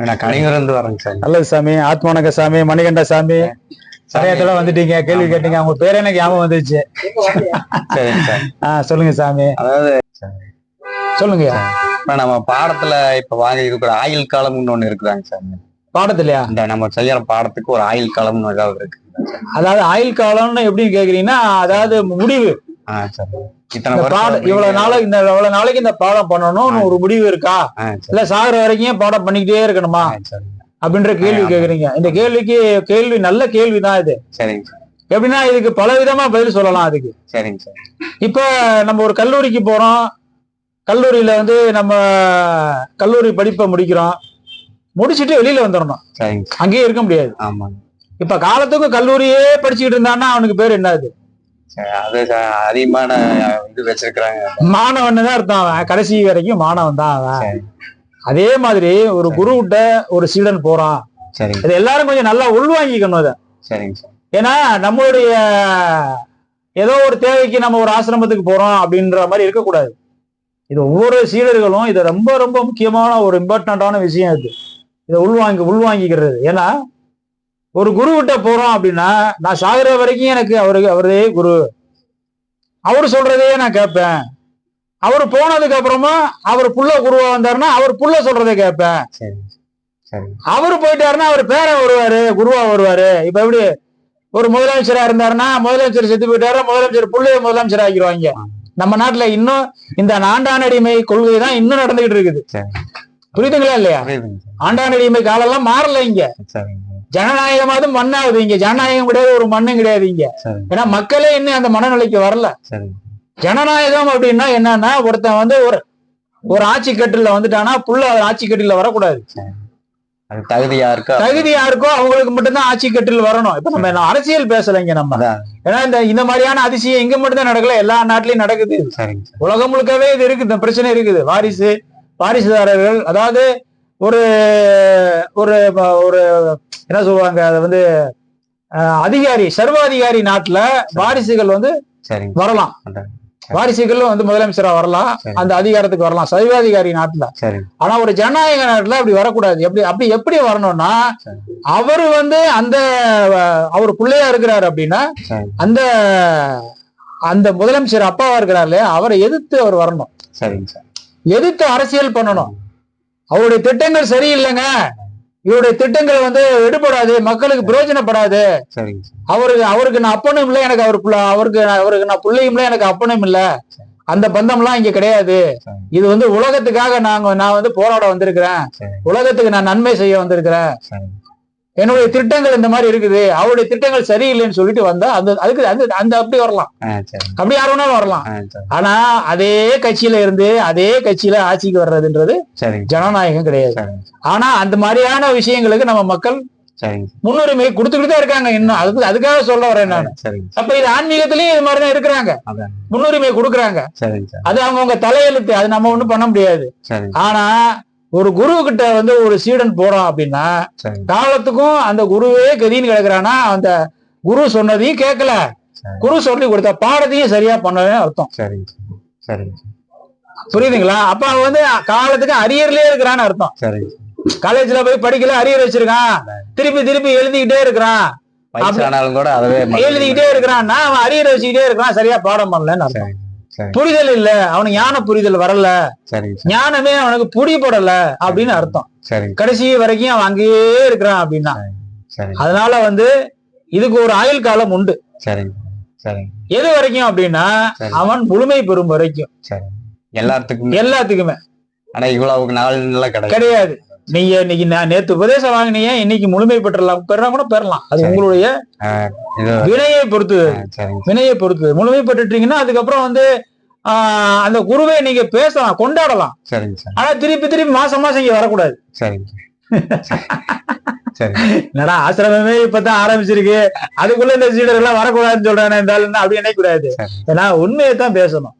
நான் கணிகர் இருந்து வரேங்க சாமி. நல்லது சாமி. ஆத்மானக சாமி மணிகண்ட சாமி. சமயத்தோட வந்துட்டீங்க கேள்வி கேட்டீங்க உங்க பேர் எனக்கு ஞாபகம் வந்துச்சு சார். ஆஹ் சொல்லுங்க சாமி. அதாவது சொல்லுங்க. நம்ம பாடத்துல இப்ப வாங்க இதுக்கு ஒரு ஆயுள் காலம்னு ஒண்ணு இருக்குதாங்க சார் பாடத்திலையா? இந்த நம்ம செய்யற பாடத்துக்கு ஒரு ஆயுள் காலம்னு ஏதாவது இருக்கு அதாவது ஆயுள் காலம்னு எப்படின்னு கேக்குறீங்கன்னா அதாவது முடிவு. ஆ சார். இவ்வளவு நாளைக்கு இந்த இவ்வளவு நாளைக்கு இந்த பாடம் பண்ணணும்னு ஒரு முடிவு இருக்கா. இல்ல சாகுற வரைக்கும் பாடம் பண்ணிக்கிட்டே இருக்கணுமா. அப்படின்ற கேள்வி ஆமா. கேக்குறீங்க. இந்த கேள்விக்கு கேள்வி நல்ல கேள்விதான் இது. சரிங்க சார். எப்படின்னா இதுக்கு பல விதமா பதில் சொல்லலாம் அதுக்கு. சரிங்க சார். இப்ப நம்ம ஒரு கல்லூரிக்கு போறோம். கல்லூரியில வந்து நம்ம கல்லூரி படிப்பை முடிக்கிறோம். முடிச்சிட்டு வெளியில வந்துடணும். அங்கேயே இருக்க முடியாது. ஆமாங்க. இப்ப காலத்துக்கும் கல்லூரியே படிச்சுக்கிட்டு இருந்தான்னா அவனுக்கு பேர் என்னது? அது அதிகமான இது வச்சிருக்கிறாங்க. மாணவன் தான் அர்த்தம் அவன். கடைசி வரைக்கும் மாணவன் தான் அவன் அதே மாதிரி ஒரு குருகிட்ட ஒரு சீடன் போறான். இது எல்லாரும் கொஞ்சம் நல்லா உள்வாங்கிக்கணும் அதை. சரிங்க சார். ஏன்னா நம்மளுடைய ஏதோ ஒரு தேவைக்கு நம்ம ஒரு ஆசிரமத்துக்கு போறோம் அப்படின்ற மாதிரி இருக்கக்கூடாது. இது ஒவ்வொரு சீடர்களும் இது ரொம்ப ரொம்ப முக்கியமான ஒரு இம்பார்ட்டண்டான விஷயம் இது இதை உள்வாங்கி உள்வாங்கிக்கிறது. ஏன்னா ஒரு குரு கிட்ட போறோம் அப்படின்னா நான் சாகுற வரைக்கும் எனக்கு அவருக்கு அவரே குரு. அவர் சொல்றதையே நான் கேட்பேன். அவர் போனதுக்கு அப்புறமா அவர் புள்ள குருவா வந்தாருன்னா அவர் புள்ள சொல்றதை கேட்பேன். அவரு போயிட்டாருன்னா அவர் பேரன் வருவாரு குருவா வருவாரு. இப்ப எப்படி ஒரு முதலமைச்சரா இருந்தாருன்னா முதலமைச்சர் செத்து போயிட்டாரு முதலமைச்சர் புள்ளைய முதலமைச்சர் ஆக்கிடுவாங்க. நம்ம நாட்டுல இன்னும் இந்த ஆண்டானடிமை கொள்கை தான் இன்னும் நடந்துகிட்டு இருக்குது. புரியுதுங்களா இல்லையா? ஆண்டானடிமை காலம்லாம் மாறல இங்க. ஜனநாயகமாவது மண்ணாகுது இங்க. ஜனநாயகம் கிடையாது ஒரு மண்ணும் கிடையாது இங்க. ஏன்னா மக்களே இன்னும் அந்த மனநிலைக்கு வரல. ஜனநாயகம் அப்படின்னா என்னன்னா ஒருத்தன் வந்து ஒரு ஒரு ஆட்சி கட்டில வந்துட்டானா புள்ள ஆட்சி கட்டில வரக்கூடாது. அது தகுதியா இருக்கா தகுதி யாருக்கோ அவங்களுக்கு மட்டும்தான் ஆட்சி கட்டில் வரணும். இப்ப நம்ம அரசியல் பேசலைங்க நம்ம. ஏன்னா இந்த இந்த மாதிரியான அதிசயம் இங்க மட்டும்தான் நடக்கல எல்லா நாட்டிலயும் நடக்குது. உலகம் முழுக்கவே இது இருக்கு இந்த பிரச்சனை இருக்குது. வாரிசு வாரிசுதாரர்கள் அதாவது ஒரு ஒரு ஒரு என்ன சொல்லுவாங்க அது வந்து அதிகாரி சர்வாதிகாரி நாட்டுல வாரிசுகள் வந்து வரலாம். வாரிசுகள் வந்து முதலமைச்சரா வரலாம். அந்த அதிகாரத்துக்கு வரலாம். சர்வாதிகாரி நாட்டுல. ஆனா ஒரு ஜனநாயக நாட்டுல அப்படி வரக்கூடாது. எப்படி அப்படி எப்படி வரணும்னா. அவர் வந்து அந்த அவர் பிள்ளையா இருக்கிறாரு அப்படின்னா அந்த அந்த முதலமைச்சர் அப்பாவா இருக்கிறாரு அவரை எதிர்த்து அவர் வரணும். சரிங்க சார். எதிர்த்து அரசியல் பண்ணணும். அவருடைய திட்டங்கள் சரியில்லைங்க. இவருடைய திட்டங்கள் வந்து எடுபடாது மக்களுக்கு பிரயோஜனப்படாது. அவருக்கு அவருக்கு நான் அப்பனும் இல்லை எனக்கு அவர் அவருக்கு அவருக்கு நான் பிள்ளையும் இல்லை எனக்கு அப்பனும் இல்லை. அந்த பந்தம்லாம் இங்க கிடையாது. இது வந்து உலகத்துக்காக நாங்க நான் வந்து போராட வந்திருக்கிறேன். உலகத்துக்கு நான் நன்மை செய்ய வந்திருக்கிறேன். என்னுடைய திட்டங்கள் இந்த மாதிரி இருக்குது அவருடைய திட்டங்கள் சரியில்லைன்னு சொல்லிட்டு வந்தா அந்த அதுக்கு அந்த அந்த அப்படி வரலாம். அப்படி யார் வேணாலும் வரலாம். ஆனா அதே கட்சியில இருந்து அதே கட்சியில ஆட்சிக்கு வர்றதுன்றது ஜனநாயகம் கிடையாது. ஆனா அந்த மாதிரியான விஷயங்களுக்கு நம்ம மக்கள் முன்னுரிமை கொடுத்துக்கிட்டு தான் இருக்காங்க இன்னும். அதுக்கு அதுக்காக சொல்ல வரேன் நான். அப்ப இது ஆன்மீகத்திலயும் இது மாதிரிதான் இருக்கிறாங்க. முன்னுரிமை கொடுக்குறாங்க. அது அவங்கவுங்க தலையெழுத்து அது நம்ம ஒண்ணும் பண்ண முடியாது. ஆனா ஒரு குரு கிட்ட வந்து ஒரு சீடன் போறான் அப்படின்னா காலத்துக்கும் அந்த குருவே கதின்னு கிடக்குறானா அந்த குரு சொன்னதையும் கேட்கல. சரி. குரு சொல்லி கொடுத்த பாடத்தையும் சரியா பண்ணவே அர்த்தம். சரிங்க சரிங்க புரியுதுங்களா? அப்ப அவன் வந்து காலத்துக்கு அரியர்லயே இருக்கிறான்னு அர்த்தம். சரிங்க காலேஜ்ல போய் படிக்கல அரியர் வச்சிருக்கான். திருப்பி திருப்பி எழுதிக்கிட்டே இருக்கிறான். எழுதிக்கிட்டே இருக்கிறான்னா அவன் அரியர் வச்சுக்கிட்டே இருக்கிறான் சரியா பாடம் பண்ணலன்னு அர்த்தம். சரி. புரிதல் இல்ல. அவனுக்கு ஞான புரிதல் வரல. ஞானமே அவனுக்கு புடிபடல அப்படின்னு அர்த்தம். கடைசி வரைக்கும் அவன் அங்கேயே இருக்கிறான் அப்படின்னா. அதனால வந்து இதுக்கு ஒரு ஆயுள் காலம் உண்டு. எது வரைக்கும் அப்படின்னா. அவன் முழுமை பெறும் வரைக்கும். எல்லாத்துக்குமே. எல்லாத்துக்குமே. ஆனா இவ்வளவு நாள் கிடையாது. கிடையாது. நீங்க இன்னைக்கு நான் நேத்து உபதேசம் வாங்கினீங்க இன்னைக்கு முழுமை பெற்றலாம். பெறலாம் கூட பெறலாம். அது. உங்களுடைய வினையை பொறுத்து. வினையை பொறுத்து. முழுமை பெற்றுட்டீங்கன்னா அதுக்கப்புறம் வந்து அந்த குருவை நீங்க பேசலாம் கொண்டாடலாம். சரிங்க சார் ஆனா திருப்பி திருப்பி மாசம் மாசம் இங்க வரக்கூடாது. சரிங்க சரி. என்னடா ஆசிரமமே இப்பதான் ஆரம்பிச்சிருக்கு. அதுக்குள்ள இந்த சீடர் எல்லாம் வரக்கூடாதுன்னு சொல்றானே ஆளுன்னு அப்படி நினைக்கக்கூடாது? சரி. ஏன்னா உண்மையை தான் பேசணும்.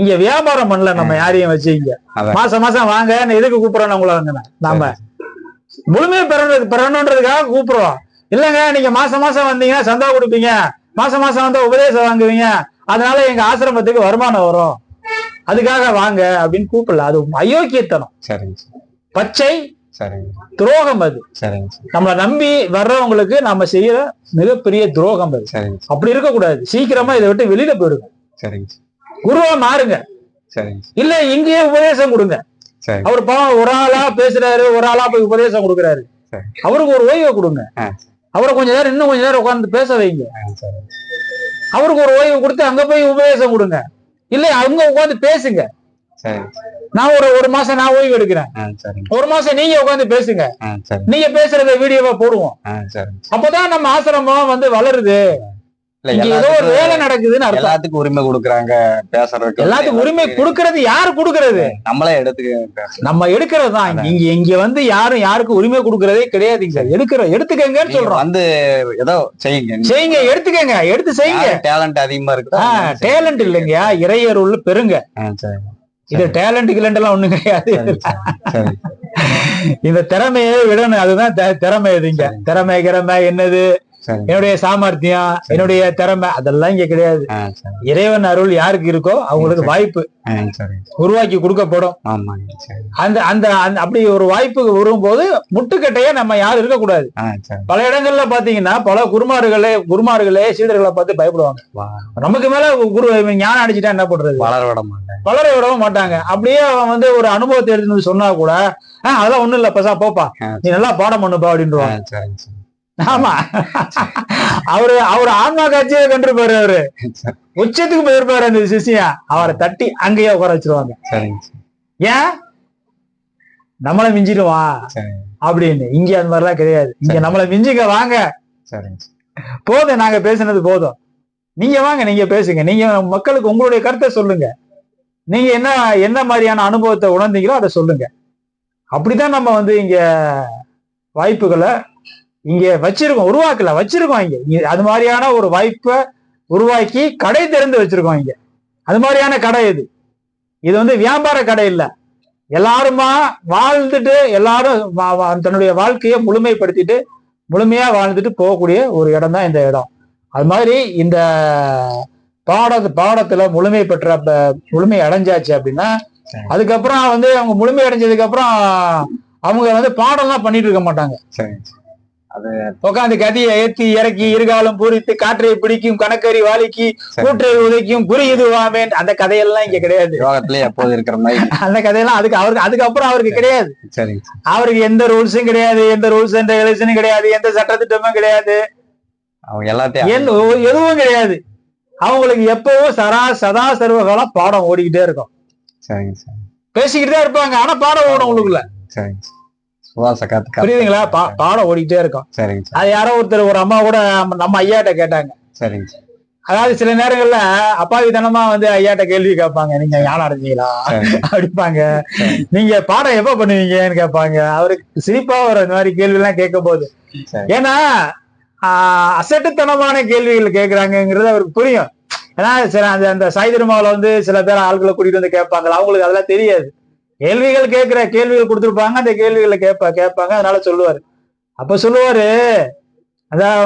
இங்க வியாபாரம் பண்ணல நம்ம யாரையும் வச்சு இங்க. மாசம் மாசம் வாங்க நான் எதுக்கு கூப்பிடுறோம் உங்களை வாங்க நாம முழுமையை பெறணும் பெறணுன்றதுக்காக கூப்பிடுறோம். இல்லங்க நீங்க மாசம் மாசம் வந்தீங்கன்னா சந்தா கொடுப்பீங்க. மாசம் மாசம் வந்தா உபதேசம் வாங்குவீங்க. அதனால எங்க ஆசிரமத்துக்கு வருமானம் வரும். அதுக்காக வாங்க அப்படின்னு கூப்பிடல. அது அயோக்கியத்தனம். சரிங்க சார். பச்சை சரிங்க துரோகம் அது. சரிங்க சார். நம்மளை நம்பி வர்றவங்களுக்கு நம்ம செய்யற மிகப்பெரிய துரோகம் அது. சரிங்க சார். அப்படி இருக்கக்கூடாது. சீக்கிரமா இதை விட்டு வெளியில போயிடுங்க. குருவா மாறுங்க. இல்ல இங்கேயே உபதேசம் கொடுங்க. அவர் பாவம் ஒரு ஆளா பேசுறாரு ஒரு ஆளா போய் உபதேசம் கொடுக்குறாரு. அவருக்கு ஒரு ஓய்வை கொடுங்க. அவரை கொஞ்ச நேரம் இன்னும் கொஞ்ச நேரம் உட்கார்ந்து பேச வைங்க. அவருக்கு ஒரு ஓய்வு கொடுத்து அங்க போய் உபதேசம் கொடுங்க. இல்ல அங்க உட்கார்ந்து பேசுங்க. நான் ஒரு ஒரு மாசம் நான் ஓய்வு எடுக்கிறேன். ஒரு மாசம் நீங்க உட்கார்ந்து பேசுங்க. நீங்க பேசுறத வீடியோவா போடுவோம். அப்பதான் நம்ம ஆசிரமம் வந்து வளருது. ஏதோ ஒரு வேலை நடக்குதுன்னு அர்த்தம். எல்லாத்துக்கும் உரிமை கொடுக்குறாங்க பேசுறதுக்கு. எல்லாத்துக்கும் உரிமை கொடுக்கறது யாரு கொடுக்கறது? நம்மளே எடுத்துக்க நம்ம எடுக்கிறது தான். இங்க இங்க வந்து யாரும் யாருக்கும் உரிமை கொடுக்கறதே கிடையாதுங்க சார். எடுக்கிற எடுத்துக்கங்கன்னு சொல்றோம். வந்து ஏதோ செய்யுங்க. செய்யுங்க எடுத்துக்கங்க எடுத்து செய்யுங்க. டேலண்ட் அதிகமா இருக்குதோ டேலண்ட் இல்லைங்கயா இறையருள் பெருங்க. இது டேலண்ட் கிலண்ட் எல்லாம் ஒண்ணும் கிடையாது. இந்த திறமையே விடணும். அதுதான் திறமை இதுங்க. திறமை கிறமை என்னது? என்னுடைய சாமர்த்தியம். என்னுடைய திறமை அதெல்லாம் இங்க கிடையாது. இறைவன் அருள் யாருக்கு இருக்கோ அவங்களுக்கு. வாய்ப்பு. உருவாக்கி கொடுக்கப்படும். அந்த அந்த அப்படி ஒரு வாய்ப்பு வரும்போது முட்டுக்கட்டையா நம்ம யாரும் இருக்கக்கூடாது. பல இடங்கள்ல பாத்தீங்கன்னா பல குருமார்களே குருமார்களே சீடர்களை பார்த்து பயப்படுவாங்க. நமக்கு மேல குரு ஞானம் அடிச்சுட்டா என்ன பண்றது? வளர விட மாட்டேன் வளர விடவும் மாட்டாங்க. அப்படியே அவன் வந்து ஒரு அனுபவத்தை வந்து சொன்னா கூட "ஆ, அதெல்லாம் ஒண்ணும் இல்ல பசா போப்பா. நீ நல்லா பாடம் பண்ணுப்பா சரி. ஆமா. அவரு அவர் ஆன்மா காட்சியே கண்டிருப்பாரு அவரு. உச்சத்துக்கு போயிருப்பாரு அந்த சிஷியா. அவரை தட்டி அங்கேயே உட்கார வச்சிருவாங்க. ஏன்? நம்மளை மிஞ்சிடுவான் அப்படின்னு. இங்க அந்த மாதிரிலாம் கிடையாது. இங்க. நம்மளை மிஞ்சிக்க வாங்க. போதும் நாங்க பேசுனது போதும். நீங்க வாங்க நீங்க பேசுங்க. நீங்க மக்களுக்கு உங்களுடைய கருத்தை சொல்லுங்க. நீங்க என்ன என்ன மாதிரியான அனுபவத்தை உணர்ந்தீங்களோ அதை சொல்லுங்க. அப்படிதான் நம்ம வந்து இங்க வாய்ப்புகளை இங்க வச்சிருக்கோம் உருவாக்கல வச்சிருக்கோம் இங்க. அது மாதிரியான ஒரு வாய்ப்பை உருவாக்கி கடை திறந்து வச்சிருக்கோம் இங்க. அது மாதிரியான கடை இது. இது வந்து வியாபார கடை இல்ல. எல்லாருமா வாழ்ந்துட்டு எல்லாரும் தன்னுடைய வாழ்க்கையை முழுமைப்படுத்திட்டு முழுமையா வாழ்ந்துட்டு போகக்கூடிய ஒரு இடம் தான் இந்த இடம். அது மாதிரி இந்த பாட பாடத்துல முழுமை பெற்ற முழுமை அடைஞ்சாச்சு அப்படின்னா. அதுக்கப்புறம் வந்து அவங்க முழுமை அடைஞ்சதுக்கு அப்புறம் அவங்க வந்து பாடம்லாம் பண்ணிட்டு இருக்க மாட்டாங்க. சரி உட்காந்து கதியை ஏத்தி இறக்கி இருகாலம் பூரித்து காற்றை பிடிக்கும் கணக்கறி வாலிக்கு சரி. கூற்றை உதைக்கும் புரியுது வாமேன். அந்த கதையெல்லாம் இங்க கிடையாது. யோகத்திலே எப்போது இருக்கிற மாதிரி. அந்த கதையெல்லாம் அதுக்கு அவருக்கு அதுக்கப்புறம் அவருக்கு கிடையாது. சரி. அவருக்கு எந்த ரூல்ஸும் கிடையாது எந்த ரூல்ஸ் எந்த எலெக்ஷனும் கிடையாது எந்த சட்டத்திட்டமும் கிடையாது. அவங்க எல்லாத்தையும் எதுவும் கிடையாது. அவங்களுக்கு எப்பவும் சரா சதா சர்வகாலம் பாடம் ஓடிக்கிட்டே இருக்கும். சரிங்க சரி. பேசிக்கிட்டு தான் இருப்பாங்க ஆனா பாடம் ஓடும் உங்களுக்குள்ள சரிங்க புரியுதுங்களா? பாடம் ஓடிக்கிட்டே இருக்கும். சரிங்க சரி. அது யாரோ ஒருத்தர் ஒரு அம்மா கூட நம்ம- ஐயாட்ட கேட்டாங்க. சரிங்க சரி. அதாவது சில நேரங்கள்ல அப்பாவித்தனமா வந்து ஐயாட்ட கேள்வி கேட்பாங்க. நீங்க ஞானம் அடைஞ்சீங்களா? அப்படிப்பாங்க. நீங்க பாடம் எப்ப பண்ணுவீங்கன்னு கேட்பாங்க. அவருக்கு சிரிப்பா வரும் இந்த மாதிரி கேள்வி எல்லாம் கேட்கும் போது சரி. ஏன்னா அசட்டுத்தனமான கேள்விகள் கேட்கறாங்கங்கிறது அவருக்கு புரியும். ஏன்னா சில அந்த அந்த சாய் திருமாவில வந்து சில பேர் ஆட்களை கூட்டிட்டு வந்து கேட்பாங்க அவங்களுக்கு அதெல்லாம் தெரியாது. கேள்விகள் கேட்கிற கேள்விகள் கொடுத்துருப்பாங்க அந்த கேள்விகளை கேட்பா கேட்பாங்க அதனால சொல்லுவாரு. அப்ப சொல்லுவாரு அதான்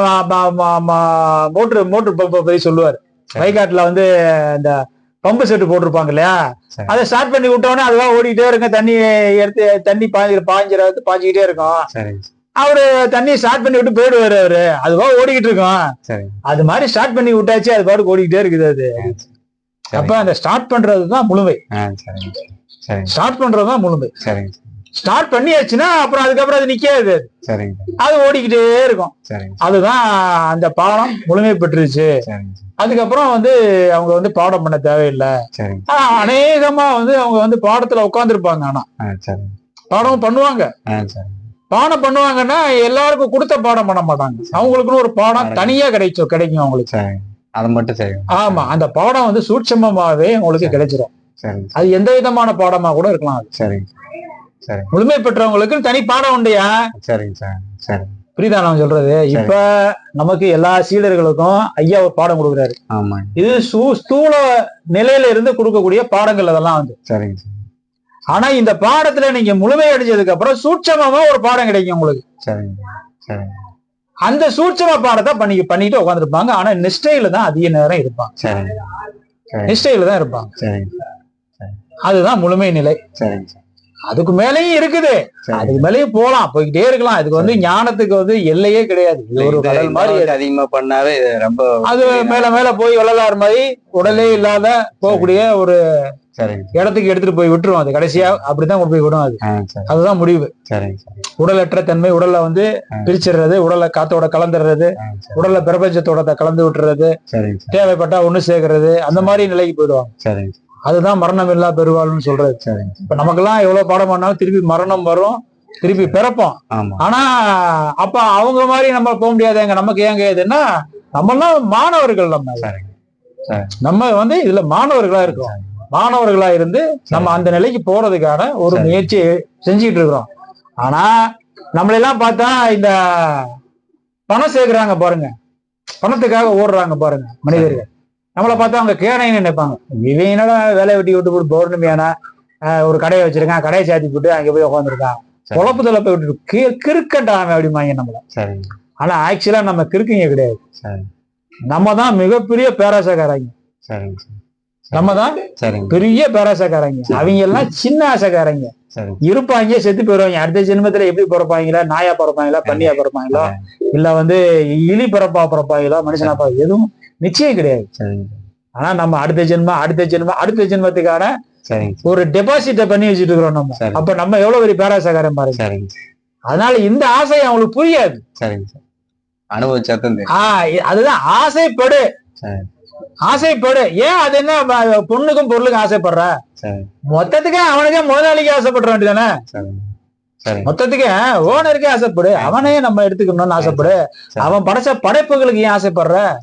மோட்ரு மோட்ரு பம்பை பத்தி சொல்லுவாரு. வைகாட்டுல வந்து இந்த பம்பு செட்டு போட்டிருப்பாங்க இல்லையா. அதை ஸ்டார்ட் பண்ணி விட்டோன்னே அதுவா ஓடிட்டே இருக்கும் தண்ணி எடுத்து தண்ணி பாஞ்சு பாஞ்சிர பாஞ்சிக்கிட்டே இருக்கும். அவரு தண்ணி ஸ்டார்ட் பண்ணி விட்டு போயிடுவாரு அவரு. அதுவா ஓடிக்கிட்டு இருக்கும். அது மாதிரி ஸ்டார்ட் பண்ணி விட்டாச்சு அது பாட்டுக்கு ஓடிக்கிட்டே இருக்குது அது. அப்ப அந்த ஸ்டார்ட் பண்றதுதான் முழுமை. ஸ்டார்ட் பண்றதுதான் முழுமை. சரிங்க. ஸ்டார்ட் பண்ணியாச்சுன்னா அப்புறம் அதுக்கப்புறம் அது நிக்காது. சரிங்க. அது ஓடிக்கிட்டே இருக்கும். அதுதான் அந்த பாடம் முழுமை பெற்றுச்சு. அதுக்கப்புறம் வந்து அவங்க வந்து பாடம் பண்ண தேவையில்லை. அநேகமா வந்து அவங்க வந்து பாடத்துல உட்காந்துருப்பாங்க ஆனா. ஆ சரிங்க. பாடம் பண்ணுவாங்க. பாடம் பண்ணுவாங்கன்னா எல்லாருக்கும் கொடுத்த பாடம் பண்ண மாட்டாங்க. அவங்களுக்குன்னு ஒரு பாடம் தனியா கிடைக்கும் கிடைக்கும் அவங்களுக்கு. அதை மட்டும் ஆமா அந்த பாடம் வந்து சூட்சமமாவே உங்களுக்கு கிடைச்சிரும். சரிங்க அது எந்த விதமான பாடமா கூட இருக்கலாம் அது. சரிங்க சரிங்க முழுமை பெற்றவங்களுக்கு தனி பாடம் உண்டுயா சரிங்க சார் சரிங்க புரியுதா நான் சொல்றது? இப்ப நமக்கு எல்லா சீடர்களுக்கும் ஐயா ஒரு பாடம் கொடுக்குறாரு. ஆமாங்க இது ஸ்தூல நிலையில இருந்து கொடுக்கக்கூடிய பாடங்கள் அதெல்லாம் வந்து. சரிங்க சார். ஆனா இந்த பாடத்துல நீங்க முழுமை அடைஞ்சதுக்கு அப்புறம் சூட்சமமா ஒரு பாடம் கிடைக்கும் உங்களுக்கு. சரிங்க சரிங்க அந்த சூட்சம பாடத்தை பண்ணி பண்ணிட்டு உட்காந்துருப்பாங்க ஆனா நிஷ்டையில தான் அதிக நேரம் இருப்பாங்க. நிஷ்டையில தான் இருப்பாங்க. சரிங்க அதுதான் முழுமை நிலை. சரிங்க சார். அதுக்கு மேலேயும் இருக்குது. அதுக்கு மேலேயும் போலாம். போய்கிட்டே இருக்கலாம். இதுக்கு வந்து ஞானத்துக்கு வந்து எல்லையே கிடையாது. ஒரு கடல் மாதிரி அதிகமா பண்ணாவே ரொம்ப அது மேல மேல போய் வள்ளலார் மாதிரி உடலே இல்லாத போகக்கூடிய ஒரு இடத்துக்கு எடுத்துட்டு போய் விட்டுரும் அது கடைசியா அப்படித்தான் கொண்டு போய் விடும் அது. அதுதான் முடிவு. உடலற்ற தன்மை உடல்ல வந்து. பிரிச்சிடுறது உடல்ல காத்தோட கலந்துடுறது. உடல்ல பிரபஞ்சத்தோட கலந்து விட்டுறது தேவைப்பட்டா ஒண்ணு சேர்க்கறது அந்த மாதிரி நிலைக்கு போயிடுவாங்க. அதுதான் மரணம் இல்லா பெருவாள்னு சொல்றது. இப்ப நமக்கெல்லாம் எவ்வளவு பாடம் பண்ணாலும் திருப்பி மரணம் வரும் திருப்பி பிறப்போம். ஆனா அப்ப அவங்க மாதிரி நம்ம போக முடியாதுங்க. நமக்கு ஏங்க இதுன்னா நம்மெல்லாம் மாணவர்கள் நம்ம. நம்ம வந்து இதுல மாணவர்களா இருக்கோம். மாணவர்களா இருந்து நம்ம அந்த நிலைக்கு போறதுக்கான ஒரு. முயற்சி செஞ்சுட்டு இருக்கிறோம். ஆனா நம்மளெல்லாம் பார்த்தா இந்த பணம் சேர்க்கறாங்க பாருங்க. பணத்துக்காக ஓடுறாங்க பாருங்க மனிதர்கள். நம்மளை பார்த்தா அவங்க கேனைன்னு நினைப்பாங்க. இவன் என்னடா வேலையை வெட்டி விட்டு போட்டு பௌர்ணமியானா ஒரு கடையை வச்சிருக்கான் கடையை சாத்தி போட்டு அங்க போய் உட்காந்துருக்கான் சரி. குழப்பத்துல போய் விட்டு கிறுக்கட்டாம அப்படிம்பாங்க நம்மள. ஆனா ஆக்சுவலா நம்ம கிறுக்குங்க கிடையாது. சரி. நம்ம தான் மிகப்பெரிய பேராசக்காரங்க. நம்ம தான் பெரிய பேராசக்காரங்க. அவங்க எல்லாம் சின்ன ஆசைக்காரங்க. இருப்பாங்க செத்து போயிருவாங்க. அடுத்த ஜென்மத்துல எப்படி பிறப்பாங்களா நாயா பிறப்பாங்களா பன்னியா பிறப்பாங்களா இல்ல வந்து இலி பிறப்பா பிறப்பாங்களா மனுஷனா எதுவும் நிச்சயம் கிடையாது. ஆனா நம்ம அடுத்த ஜென்மம் அடுத்த ஜென்மம் அடுத்த ஜென்மத்துக்கான ஒரு டெபாசிட்ட பண்ணி வச்சுட்டு இருக்கிறோம் நம்ம. அப்ப நம்ம எவ்வளவு பெரிய பேராசக்காரன் பாருங்க. அதனால இந்த ஆசை அவங்களுக்கு புரியாது. ஆஹ் அதுதான். ஆசைப்படு. ஆசைப்படு. ஏன் அது என்ன? பொண்ணுக்கும் பொருளுக்கும் ஆசைப்படுற? மொத்தத்துக்கு அவனுக்கே முதலாளிக்கு ஆசைப்படுற வேண்டியதானே மொத்தத்துக்கு ஓனருக்கே ஆசைப்படு. அவனே நம்ம எடுத்துக்கணும்னு ஆசைப்படு. அவன் படைச்ச படைப்புகளுக்கு ஏன் ஆசைப்படுற.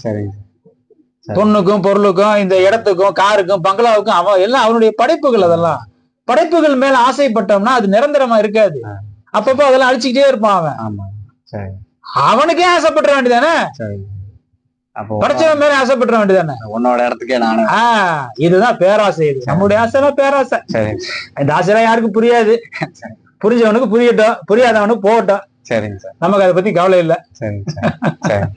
பொண்ணுக்கும் பொருளுக்கும் இந்த இடத்துக்கும் காருக்கும் பங்களாவுக்கும் அவன் எல்லாம் அவனுடைய படைப்புகள் அதெல்லாம். படைப்புகள் மேல ஆசைப்பட்டோம்னா அது நிரந்தரமா இருக்காது. அப்பப்போ அதெல்லாம் அழிச்சுக்கிட்டே இருப்பான் அவன். அவனுக்கே ஆசைப்பட வேண்டியதானே? படைச்சவன் மேல ஆசைப்பட வேண்டியதானே? உன்னோட இடத்துக்கே நானே. ஆஹ் இதுதான் பேராசை இது. நம்முடைய ஆசைனா பேராசை. இந்த ஆசைலாம் யாருக்கும் புரியாது. புரிஞ்சவனுக்கு புரியட்டும். புரியாதவனுக்கு போகட்டும். சரிங்க சார். நமக்கு அதை பத்தி கவலை இல்லை. சரிங்க சார் சரி.